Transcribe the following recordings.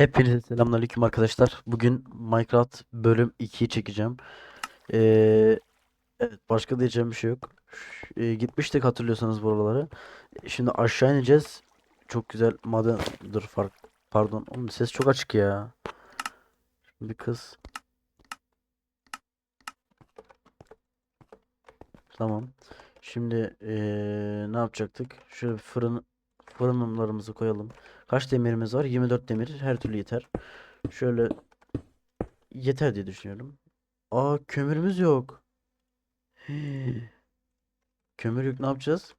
Hepinize selamünaleyküm arkadaşlar. Bugün Minecraft bölüm 2'yi çekeceğim. Ee, evet başka diyeceğim bir şey yok. Ee, gitmiştik hatırlıyorsanız buralara. Şimdi aşağı ineceğiz. Çok güzel maden dur fark pardon. Oğlum ses çok açık ya. Bir kız. Tamam. Şimdi ee, ne yapacaktık? Şöyle fırın fırınlarımızı koyalım. Kaç demirimiz var? 24 demir. Her türlü yeter. Şöyle yeter diye düşünüyorum. Aa kömürümüz yok. Kömür yok ne yapacağız?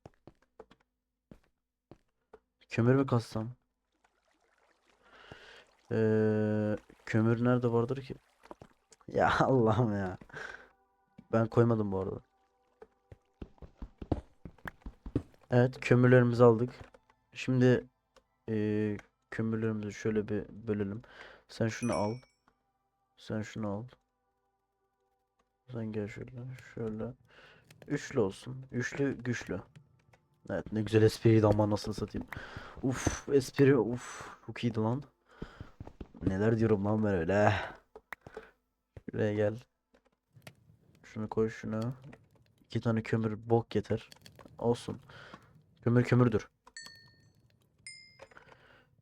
Kömür mü kassam? Ee, kömür nerede vardır ki? Ya Allah'ım ya. Ben koymadım bu arada. Evet kömürlerimizi aldık. Şimdi eee, kömürlerimizi şöyle bir bölelim. Sen şunu al. Sen şunu al. Sen gel şöyle. Şöyle. Üçlü olsun. Üçlü güçlü. Evet ne güzel espriydi ama nasıl satayım. Uf espri uf çok iyiydi lan. Neler diyorum lan ben öyle. Şuraya gel. Şunu koy şunu. İki tane kömür bok yeter. Olsun. Kömür kömürdür.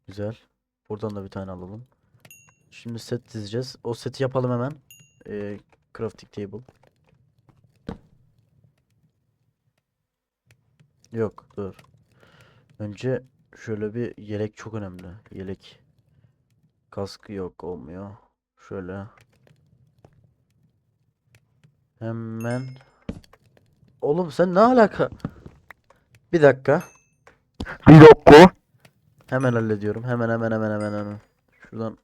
Güzel. Buradan da bir tane alalım. Şimdi set dizeceğiz. O seti yapalım hemen. Ee, crafting table. Yok dur. Önce şöyle bir yelek çok önemli. Yelek. Kaskı yok olmuyor. Şöyle. Hemen. Oğlum sen ne alaka? Bir dakika. Bir dakika. Hemen hallediyorum. Hemen hemen hemen hemen hemen. Şuradan.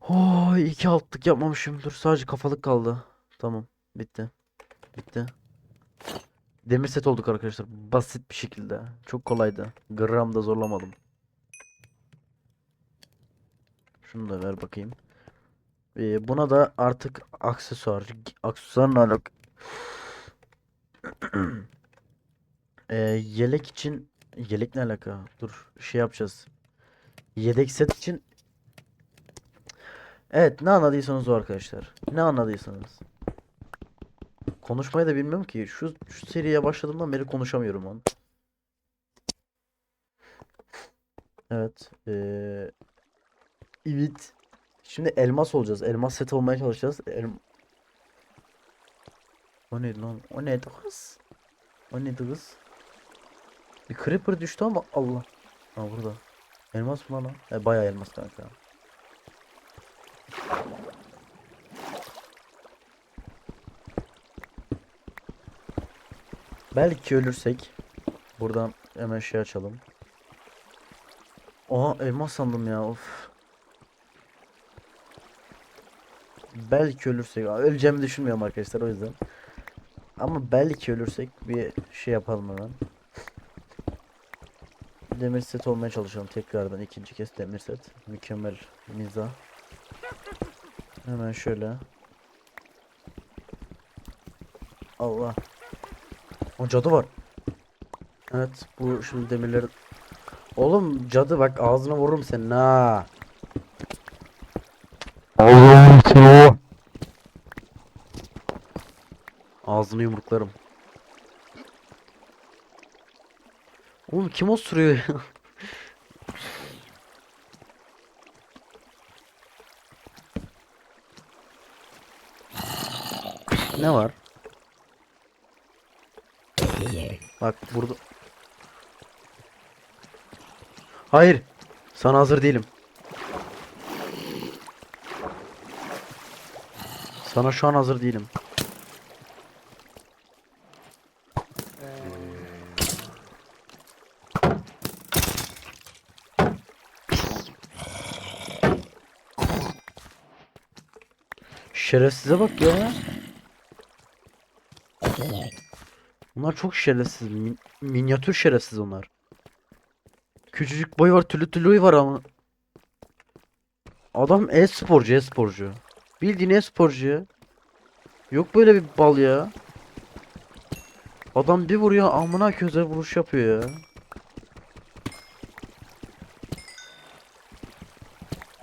Oh, iki altlık yapmamışım. Dur sadece kafalık kaldı. Tamam. Bitti. Bitti. Demir set olduk arkadaşlar. Basit bir şekilde. Çok kolaydı. Gram da zorlamadım. Şunu da ver bakayım. Ee, buna da artık aksesuar. Aksesuarla alak. Ee, yelek için yelek ne alaka? Dur şey yapacağız. Yedek set için Evet ne anladıysanız o arkadaşlar. Ne anladıysanız. Konuşmayı da bilmiyorum ki. Şu, şu seriye başladığımdan beri konuşamıyorum lan. Evet. Ee, evet. Şimdi elmas olacağız. Elmas set olmaya çalışacağız. El... O neydi lan? O neydi kız? O neydi kız? Bir creeper düştü ama Allah. Ha burada. Elmas mı lan? E, bayağı elmas kanka. Belki ölürsek buradan hemen şey açalım. Aa elmas sandım ya of. Belki ölürsek öleceğimi düşünmüyorum arkadaşlar o yüzden. Ama belki ölürsek bir şey yapalım hemen. Demir set olmaya çalışalım tekrardan ikinci kez demir set. Mükemmel mizah. Hemen şöyle. Allah. O cadı var. Evet bu şimdi demirleri. Oğlum cadı bak ağzına vururum senin ha. Ağzını yumruklarım. Oğlum kim osuruyor ya? Ne var? Bak burada. Hayır. Sana hazır değilim. Sana şu an hazır değilim. Şerefsize bak ya. Bunlar çok şerefsiz. min- minyatür şerefsiz onlar. Küçücük boy var, tülü tülü var ama. Adam e-sporcu, e-sporcu. Bildiğin e-sporcu. Yok böyle bir bal ya. Adam bir vuruyor amına köze vuruş yapıyor ya.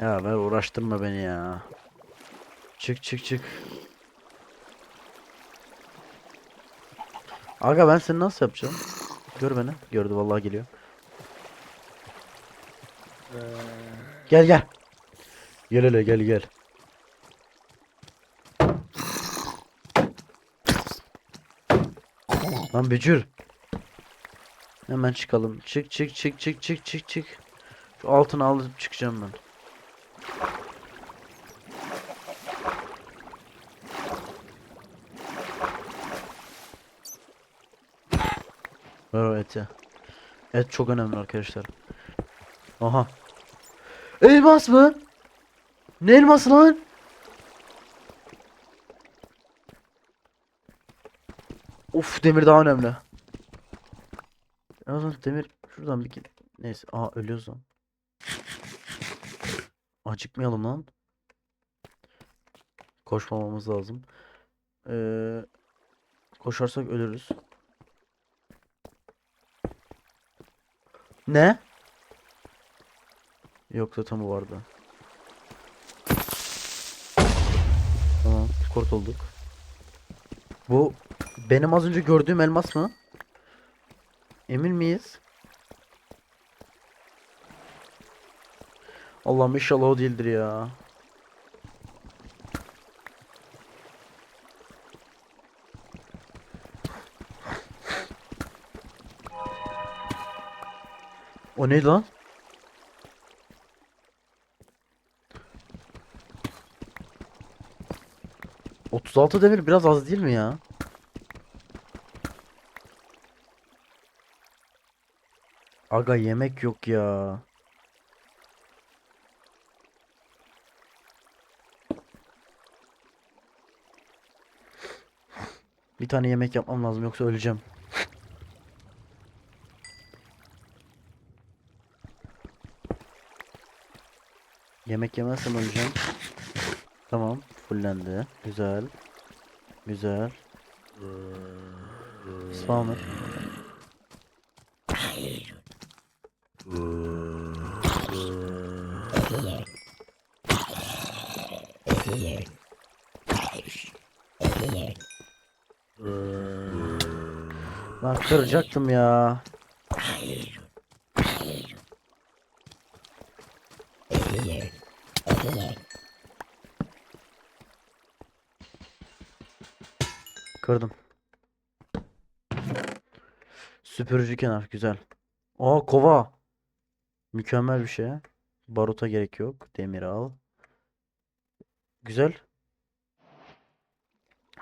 Ya ver uğraştırma beni ya. Çık çık çık. Aga ben seni nasıl yapacağım? Gör beni. Gördü vallahi geliyor. Gel gel. Gel hele gel gel. Lan bücür. Hemen çıkalım. Çık çık çık çık çık çık çık. Şu altını alıp çıkacağım ben. Ver o eti. Et çok önemli arkadaşlar. Aha. Elmas mı? Ne elması lan? Of demir daha önemli. En azından demir şuradan bir. Neyse. Aa ölüyoruz lan. Acıkmayalım lan. Koşmamamız lazım. Ee, koşarsak ölürüz. Ne? Yok zaten bu vardı. Tamam, kurtulduk. Bu benim az önce gördüğüm elmas mı? Emin miyiz? Allah'ım inşallah o değildir ya. O neydi lan? Otuz altı demir biraz az değil mi ya? Aga yemek yok ya. Bir tane yemek yapmam lazım yoksa öleceğim. Yemek yemezsem öleceğim. Tamam, fullendi. Güzel. Güzel. Spawner. Lan kıracaktım ya. Kırdım. Süpürücü kenar güzel. Aa kova. Mükemmel bir şey. Baruta gerek yok. Demir al. Güzel.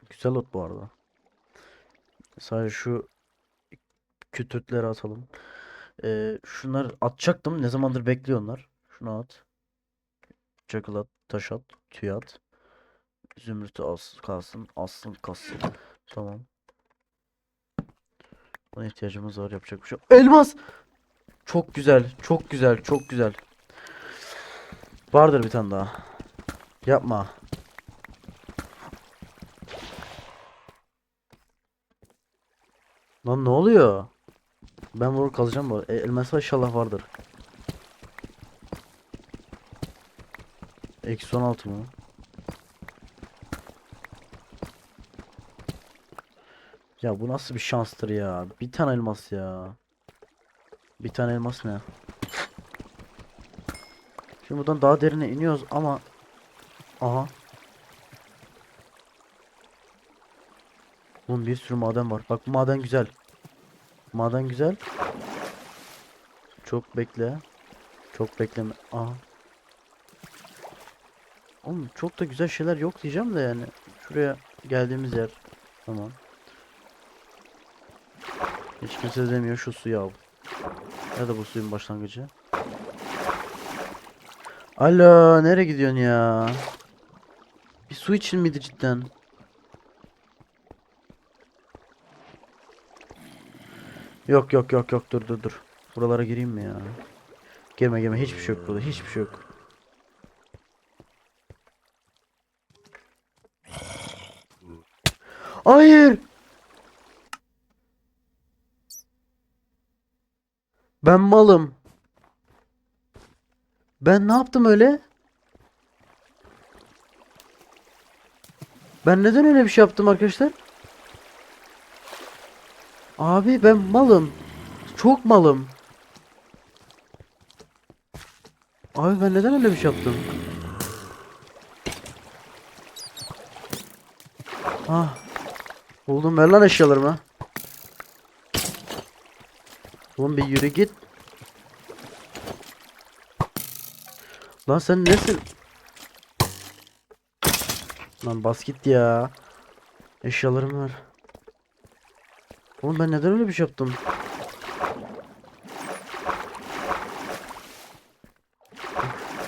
Güzel ot bu arada. Sadece şu kütürtleri atalım. Ee, şunları atacaktım. Ne zamandır bekliyor onlar. Şunu at. Çakıl at. Taş at. Tüy at. Zümrütü as kalsın. Aslı kalsın. Tamam. Buna ihtiyacımız var. Yapacak bir şey. Elmas! Çok güzel. Çok güzel. Çok güzel. Vardır bir tane daha. Yapma. Lan ne oluyor? Ben vurur kalacağım bu. E, elmas inşallah vardır. Eksi 16 mı? Ya bu nasıl bir şanstır ya? Bir tane elmas ya. Bir tane elmas ne? Şimdi buradan daha derine iniyoruz ama Aha. Bunun bir sürü maden var. Bak maden güzel. Maden güzel. Çok bekle. Çok bekleme. Aha. Oğlum çok da güzel şeyler yok diyeceğim de yani. Şuraya geldiğimiz yer. Tamam. Hiç kimse demiyor şu suyu al. Nerede bu suyun başlangıcı? Alo, nereye gidiyorsun ya? Bir su için miydi cidden? Yok yok yok yok dur dur dur. Buralara gireyim mi ya? Girme girme hiçbir şey yok burada hiçbir şey yok. Ben malım. Ben ne yaptım öyle? Ben neden öyle bir şey yaptım arkadaşlar? Abi ben malım. Çok malım. Abi ben neden öyle bir şey yaptım? Ah. Buldum ver lan eşyalarımı. Oğlum bir yürü git. Lan sen nesin? Lan bas git ya. Eşyalarım var. Oğlum ben neden öyle bir şey yaptım?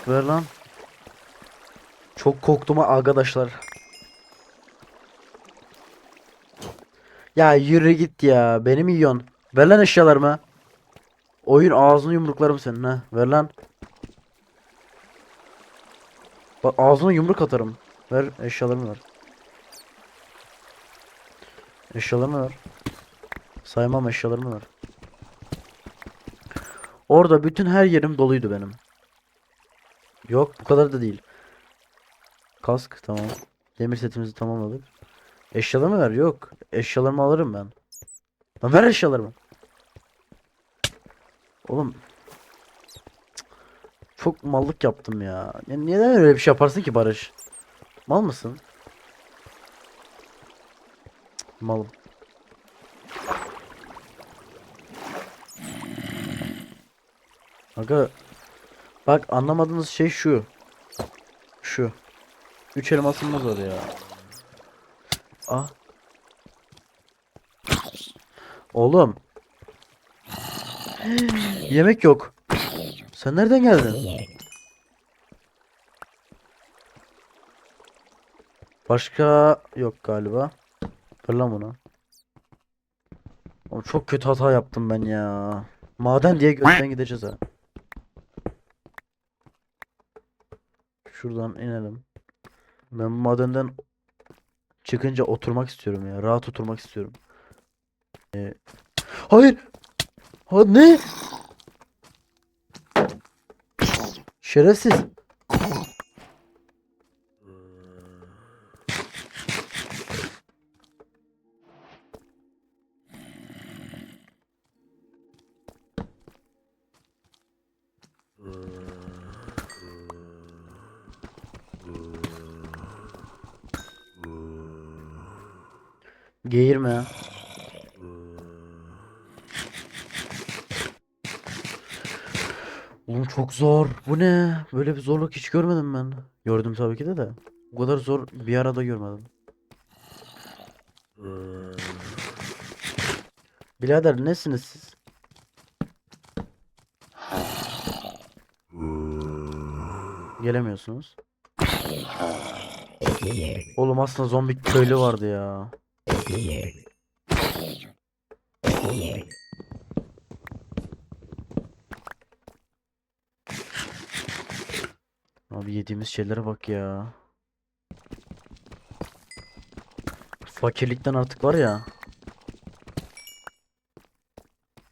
Ver lan. Çok korktum arkadaşlar. Ya yürü git ya. Beni mi yiyorsun? Ver lan eşyalarımı. Oyun ağzını yumruklarım senin ha. Ver lan. Bak ağzına yumruk atarım. Ver eşyalarımı ver. Eşyalarımı ver. Saymam eşyalarımı ver. Orada bütün her yerim doluydu benim. Yok bu kadar da değil. Kask tamam. Demir setimizi tamamladık. Eşyalarımı ver yok. Eşyalarımı alırım ben. Lan ver eşyalarımı. Oğlum. Çok mallık yaptım ya. Neden öyle bir şey yaparsın ki Barış? Mal mısın? Malım. Aga bak anlamadığınız şey şu. Şu. Üç elmasımız var ya. Ah. Oğlum. Yemek yok. Sen nereden geldin? Başka yok galiba. Ver lan bunu. Oğlum çok kötü hata yaptım ben ya. Maden diye gökten gideceğiz ha. Şuradan inelim. Ben madenden çıkınca oturmak istiyorum ya. Rahat oturmak istiyorum. Ee, hayır. Ha ne? Şerefsiz. Geğirme ya. Oğlum çok zor. Bu ne? Böyle bir zorluk hiç görmedim ben. Gördüm tabii ki de de. Bu kadar zor bir arada görmedim. Birader nesiniz siz? Gelemiyorsunuz. Oğlum aslında zombi köylü vardı ya. Abi yediğimiz şeylere bak ya. Fakirlikten artık var ya.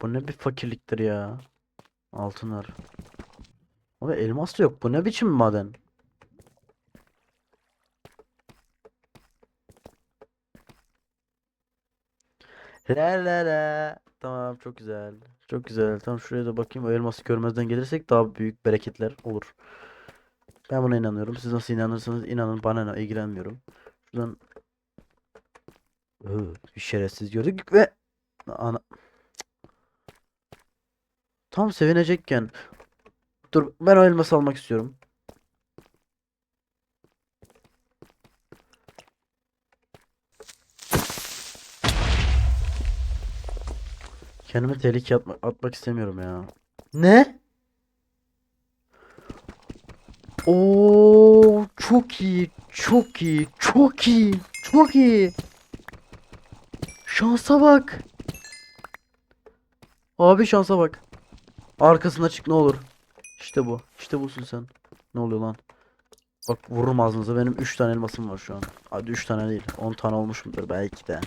Bu ne bir fakirliktir ya. Altın var. Abi elmas da yok. Bu ne biçim maden? La la la. Tamam çok güzel. Çok güzel. Tamam şuraya da bakayım. O elması görmezden gelirsek daha büyük bereketler olur. Ben buna inanıyorum. Siz nasıl inanırsanız inanın. Bana ne ilgilenmiyorum. Şuradan Iı, bir şerefsiz gördük ve ana Tam sevinecekken Dur ben o elması almak istiyorum. Kendimi tehlikeye atma- atmak istemiyorum ya. Ne? Oo çok iyi, çok iyi, çok iyi, çok iyi. Şansa bak. Abi şansa bak. Arkasına çık ne olur. İşte bu. İşte busun sen. Ne oluyor lan? Bak vururum ağzınıza. Benim 3 tane elmasım var şu an. Hadi 3 tane değil. 10 tane olmuşumdur belki de.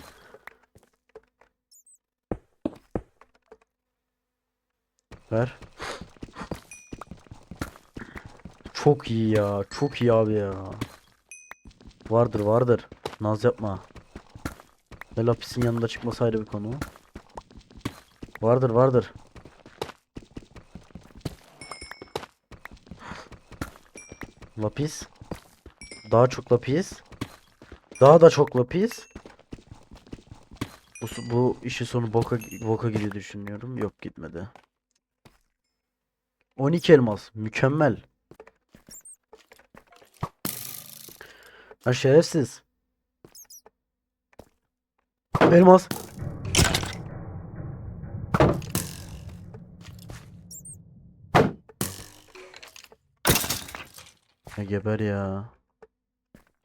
Ver. Çok iyi ya. Çok iyi abi ya. Vardır vardır. Naz yapma. Ve lapisin yanında çıkması ayrı bir konu. Vardır vardır. Lapis. Daha çok lapis. Daha da çok lapis. Bu, bu işin sonu boka, boka gidiyor düşünüyorum. Yok gitmedi. 12 elmas. Mükemmel. Ha şerefsiz. Elmas. Ya geber ya.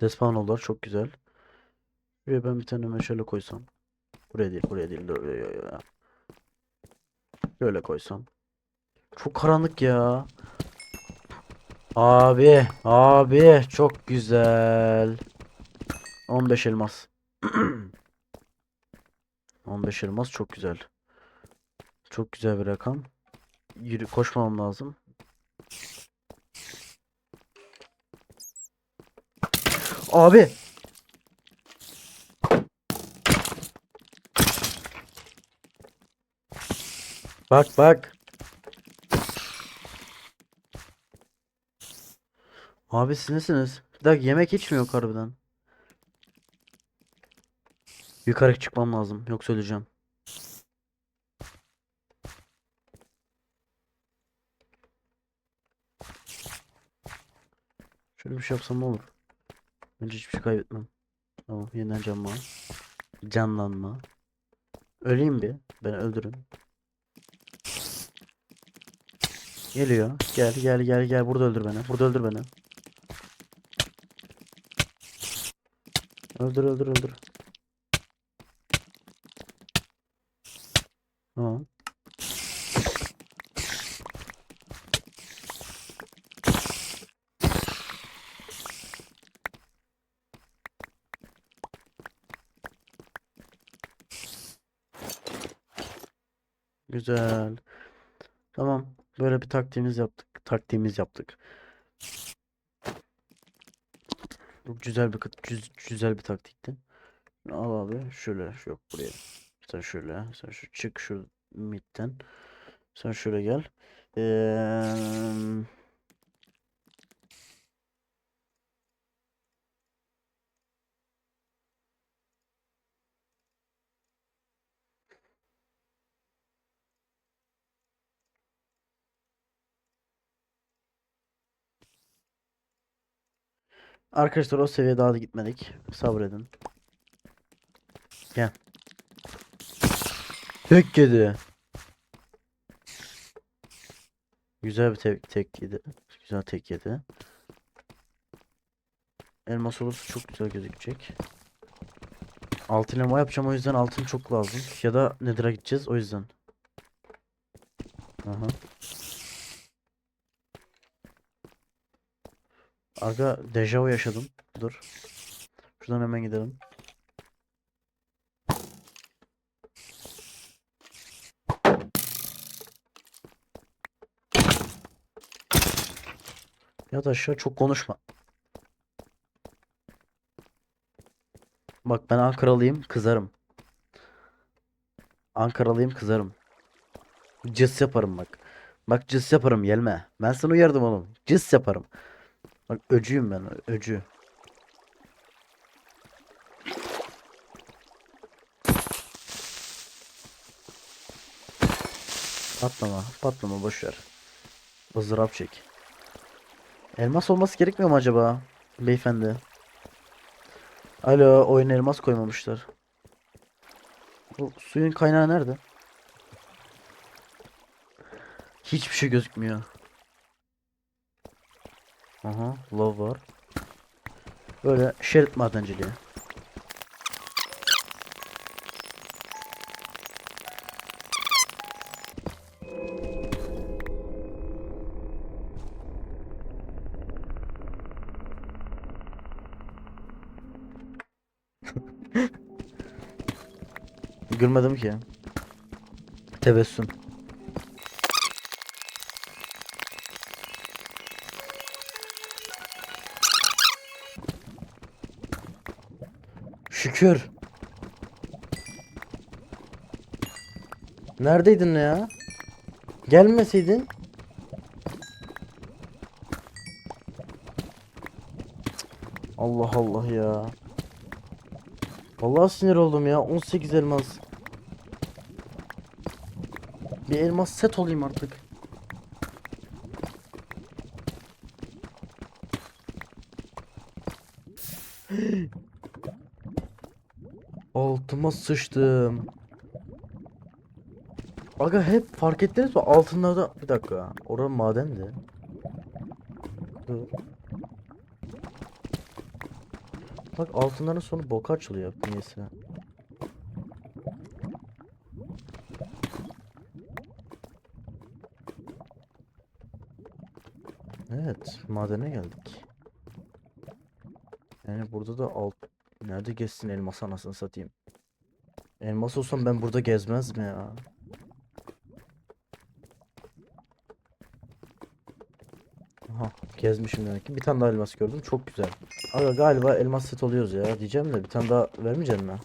Despawn oldular çok güzel. Buraya ben bir tane meşale koysam. Buraya değil, buraya değil. Böyle koysam. Çok karanlık ya. Abi, abi çok güzel. 15 elmas. 15 elmas çok güzel. Çok güzel bir rakam. Yürü koşmam lazım. Abi. Bak bak. Abi siz nesiniz? Bir dakika yemek hiç mi yok harbiden? Yukarı çıkmam lazım. Yoksa öleceğim. Şöyle bir şey yapsam olur? Bence hiçbir şey kaybetmem. Tamam yeniden canlanma. Canlanma. Öleyim bir. Beni öldürün. Geliyor. Gel gel gel gel. Burada öldür beni. Burada öldür beni. Öldür öldür öldür. Tamam. Güzel. Tamam. Böyle bir taktiğimiz yaptık. Taktiğimiz yaptık. Bu güzel bir güz- güzel bir taktikti. Al abi. Şöyle. Yok buraya. Sen şöyle. Sen şu çık şu midden. Sen şöyle gel. Eee Arkadaşlar o seviyeye daha da gitmedik. Sabredin. Gel. Tek yedi. Güzel bir tek, tek yedi. Güzel tek yedi. Elmas olursa çok güzel gözükecek. Altın elma yapacağım o yüzden altın çok lazım. Ya da Nether'a gideceğiz o yüzden. Aha. Aga dejavu yaşadım. Dur. Şuradan hemen gidelim. Ya da aşağı çok konuşma. Bak ben Ankaralıyım kızarım. Ankaralıyım kızarım. Cıs yaparım bak. Bak cıs yaparım gelme. Ben sana uyardım oğlum. Cıs yaparım. Bak öcüyüm ben öcü. Patlama patlama boşver. Izdırap çek. Elmas olması gerekmiyor mu acaba? Beyefendi. Alo oyun elmas koymamışlar. Bu suyun kaynağı nerede? Hiçbir şey gözükmüyor. Aha, love var. Böyle şerit madenciliği. Gülmedim ki. Tebessüm. Şükür. Neredeydin ya? Gelmeseydin. Allah Allah ya. Vallahi sinir oldum ya. 18 elmas. Bir elmas set olayım artık. Altıma sıçtım. Aga hep fark ettiniz mi? Altınlarda bir dakika. Orada madendi. Dur. Bak altınların sonu boka açılıyor niyeyse. Evet, madene geldik. Yani burada da alt nerede gezsin elmas anasını satayım. Elmas olsam ben burada gezmez mi ya? Aha, gezmişim demek ki. Bir tane daha elmas gördüm. Çok güzel. Aga galiba elmas set oluyoruz ya diyeceğim de bir tane daha vermeyecek mi?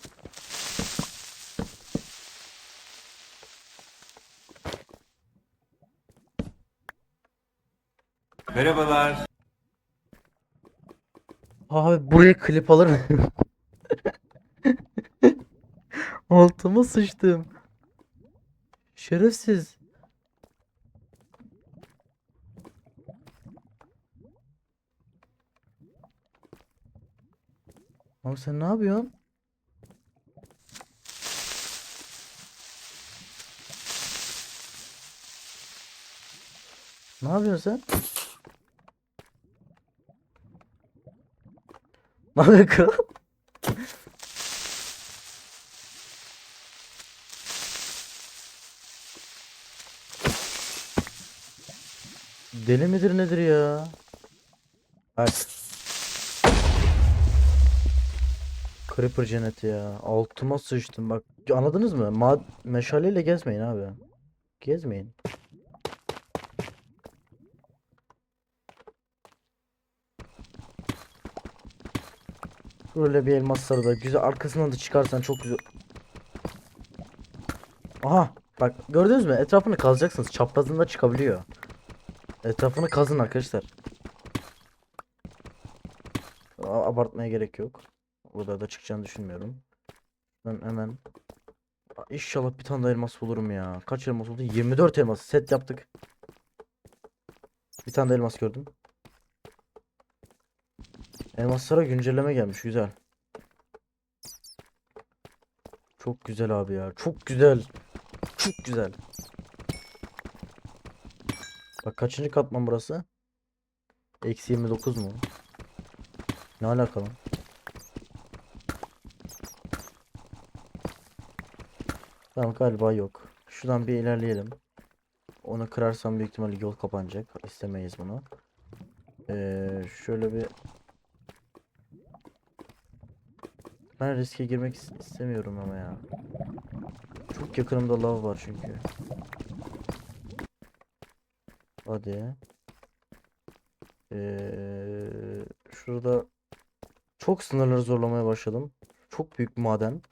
Merhabalar. Abi buraya klip alır mıyım? Altıma sıçtım. Şerefsiz. Abi sen ne yapıyorsun? Ne yapıyorsun sen? Ne yapıyorsun Deli midir nedir ya? Bak. Creeper cenneti ya. Altıma sıçtım bak. Anladınız mı? Ma meşaleyle gezmeyin abi. Gezmeyin. Böyle bir elmas sarı da güzel arkasından da çıkarsan çok güzel. Aha bak gördünüz mü? Etrafını kazacaksınız. Çaprazında çıkabiliyor. Etrafını kazın arkadaşlar. Abartmaya gerek yok. Burada da çıkacağını düşünmüyorum. Ben hemen İnşallah bir tane elmas bulurum ya. Kaç elmas oldu? 24 elmas. Set yaptık. Bir tane elmas gördüm. Elmaslara güncelleme gelmiş. Güzel. Çok güzel abi ya. Çok güzel. Çok güzel. Bak kaçıncı katman burası? Eksi 29 mu? Ne alakalı? Tamam galiba yok. Şuradan bir ilerleyelim. Onu kırarsam büyük ihtimalle yol kapanacak. İstemeyiz bunu. Ee, şöyle bir Ben riske girmek is- istemiyorum ama ya. Çok yakınımda lav var çünkü. Hadi. Ee, şurada çok sınırları zorlamaya başladım. Çok büyük bir maden.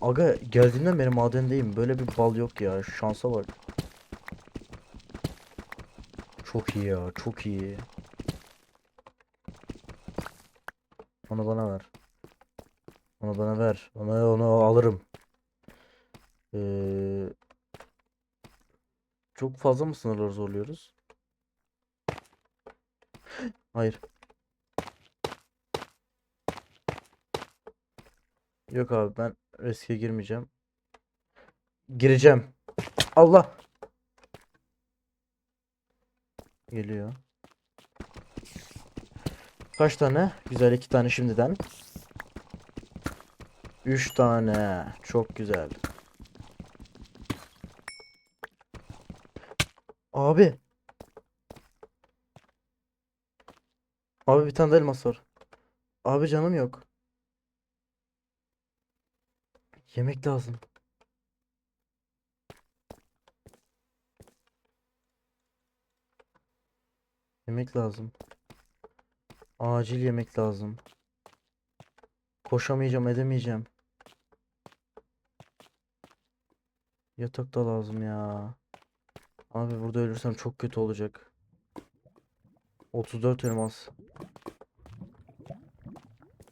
Aga geldiğimden beri madendeyim. Böyle bir bal yok ya. Şansa bak. Çok iyi ya. Çok iyi. Onu bana ver. Onu bana ver. Ona onu alırım. Ee, çok fazla mı sınırları zorluyoruz? Hayır. Yok abi ben riske girmeyeceğim. Gireceğim. Allah. Geliyor. Kaç tane? Güzel iki tane şimdiden. Üç tane. Çok güzel. Abi. Abi bir tane de elmas var. Abi canım yok. Yemek lazım. Yemek lazım. Acil yemek lazım. Koşamayacağım, edemeyeceğim. Yatak da lazım ya. Abi burada ölürsem çok kötü olacak. 34 elmas.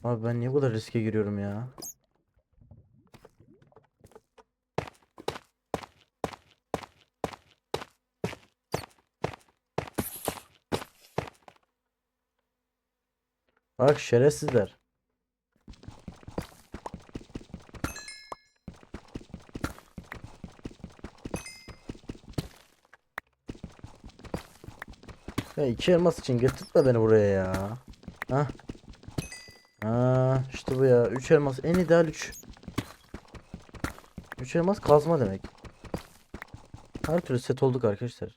Abi ben niye bu kadar riske giriyorum ya? Bak şerefsizler. Ya iki elmas için getirtme beni buraya ya. Ha? Ha, işte bu ya. Üç elmas en ideal üç. Üç elmas kazma demek. Her türlü set olduk arkadaşlar.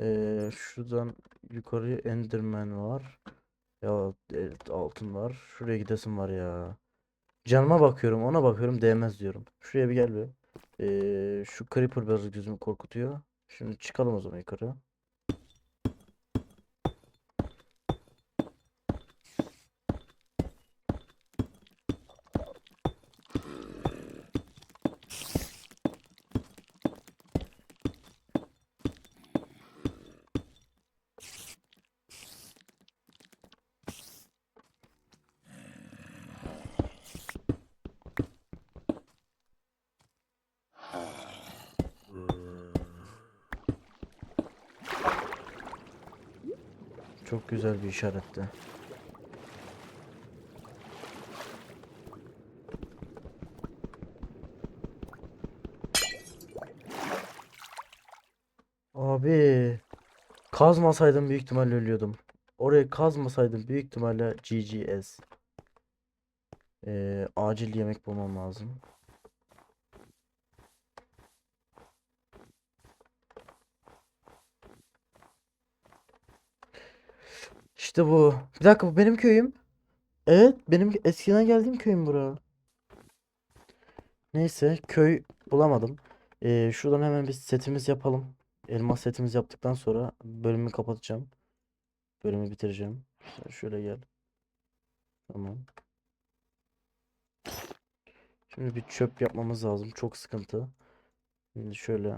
Ee, şuradan yukarı Enderman var. Ya evet, altın var. Şuraya gidesim var ya. Canıma bakıyorum, ona bakıyorum, değmez diyorum. Şuraya bir gel bir. Ee, şu Creeper biraz gözümü korkutuyor. Şimdi çıkalım o zaman yukarı. Çok güzel bir işaretti. Abi kazmasaydım büyük ihtimalle ölüyordum. Orayı kazmasaydım büyük ihtimalle GGS. Ee, acil yemek bulmam lazım. İşte bu. Bir dakika bu benim köyüm. Evet benim eskiden geldiğim köyüm bura. Neyse köy bulamadım. Ee, şuradan hemen bir setimiz yapalım. Elmas setimiz yaptıktan sonra bölümü kapatacağım. Bölümü bitireceğim. Şöyle gel. Tamam. Şimdi bir çöp yapmamız lazım. Çok sıkıntı. Şimdi şöyle.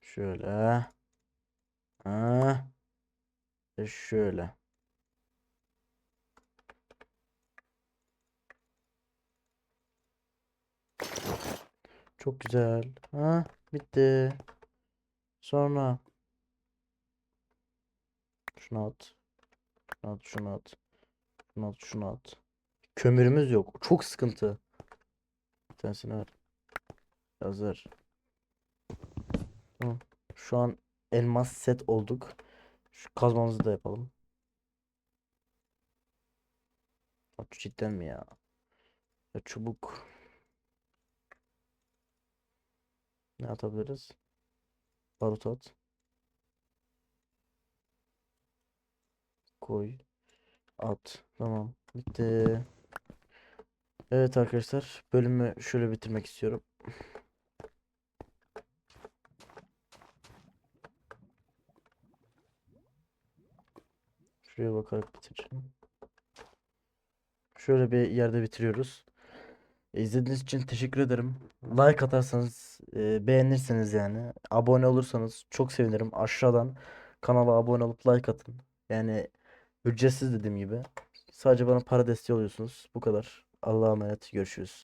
Şöyle. Ha. Ve şöyle. Çok güzel. Ha, bitti. Sonra şunu at. Şunu at, şunu at. Şunu at, şunu at. Kömürümüz yok. Çok sıkıntı. Bir tanesini ver. Hazır. Şu an elmas set olduk. Şu kazmamızı da yapalım. Cidden mi ya? Ya çubuk. Ne atabiliriz? Barut at. Koy. At. Tamam. Bitti. Evet arkadaşlar. Bölümü şöyle bitirmek istiyorum. Şuraya bakarak bitireceğim. Şöyle bir yerde bitiriyoruz. E, İzlediğiniz için teşekkür ederim. Like atarsanız, e, beğenirseniz yani, abone olursanız çok sevinirim. Aşağıdan kanala abone olup like atın. Yani ücretsiz dediğim gibi. Sadece bana para desteği oluyorsunuz. Bu kadar. Allah'a emanet. Görüşürüz.